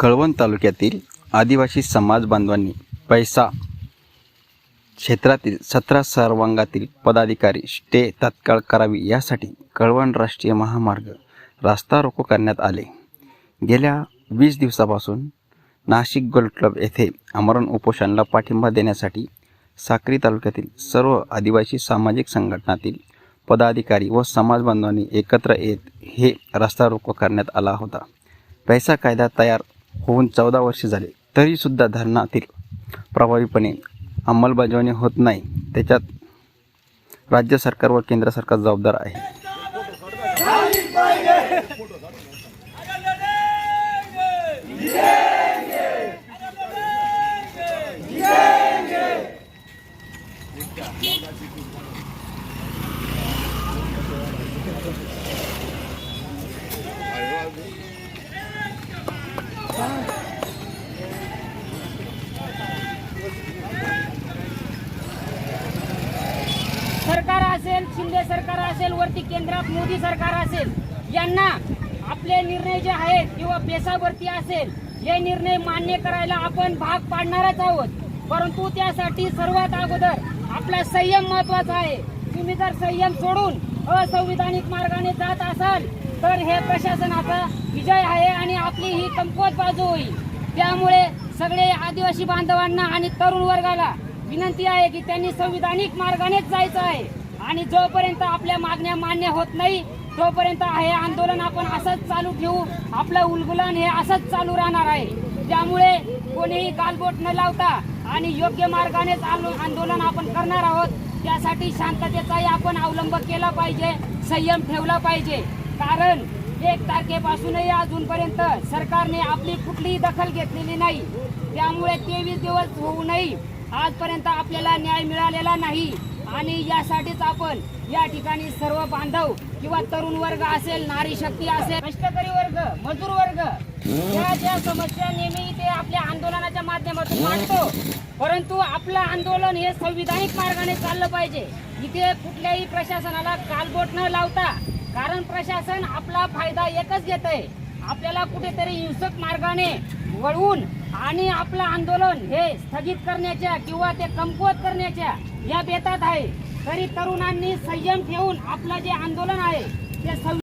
कळवण तालुक्यातील आदिवासी समाज बांधवांनी पैसा क्षेत्रातील सतरा सर्वांगातील पदाधिकारी स्टे तात्काळ करावी यासाठी कळवण राष्ट्रीय महामार्ग रास्ता रोको करण्यात आले. गेल्या वीस दिवसापासून नाशिक गोल्ड क्लब येथे आमरण उपोषणाला पाठिंबा देण्यासाठी साक्री तालुक्यातील सर्व आदिवासी सामाजिक संघटनातील पदाधिकारी व समाज बांधवांनी एकत्र येत हे रस्ता रोको करण्यात आला होता. पैसा कायदा तयार होऊन चौदा वर्षे झाले. तरीसुद्धा धरणातील प्रभावीपणे अंमलबजावणी होत नाही. त्याच्यात राज्य सरकार व केंद्र सरकार जबाबदार आहे सरकार असेल सरकार असेल वरती केंद्रात मोदी सरकार असेल यांना आपले निर्णय जे आहेत किंवा बेसावरती असेल हे निर्णय मान्य करायला आपण भाग पाडणारच आहोत. परंतु त्यासाठी सर्वात अगोदर आपला संयम महत्त्वाचा आहे. तुम्ही जर संयम सोडून असंविधानिक मार्गाने जात असाल तर हे प्रशासनाचा विजय आहे आणि आपली ही कमकुवत बाजू होईल. त्यामुळे सगळे आदिवासी बांधवांना आणि तरुण वर्गाला विनंती आहे की त्यांनी संविधानिक मार्गानेच जायचं आहे. आणि जोपर्यंत आपल्या मागण्या मान्य होत नाही तोपर्यंत हे आंदोलन आपण असंच चालू ठेवू. आपलं उलगुलन हे असंच चालू राहणार आहे. त्यामुळे कोणीही गालबोट न लावता आणि योग्य मार्गानेच आंदोलन आपण करणार आहोत. त्यासाठी शांततेचाही आपण अवलंब केला पाहिजे संयम ठेवला पाहिजे. कारण एक तारखेपासूनही अजूनपर्यंत सरकारने आपली कुठलीही दखल घेतलेली नाही. त्यामुळे तेवीस दिवस होऊनही आजपर्यंत आपल्याला न्याय मिळालेला नाही. आणि यासाठीच आपण या ठिकाणी सर्व बांधव किंवा तरुण वर्ग असेल नारी शक्ती असेल कष्टकरी वर्ग मजूर वर्ग या ज्या समस्या नेहमी ते आपल्या आंदोलनाच्या माध्यमातून मांडतो परंतु आपलं आंदोलन हे संविधानिक मार्गाने चाललं पाहिजे. इथे कुठल्याही प्रशासनाला कालबोट न लावता कारण प्रशासन आपला फायदा एकच घेत आहे आपल्याला कुठेतरी हिंसक मार्गाने वळवून आणि आपलं आंदोलन हे स्थगित करण्याच्या किंवा ते कमकुवत करण्याच्या या बेतात आहे. तरी तरुणांनी संयम ठेवून आपलं जे आंदोलन आहे ते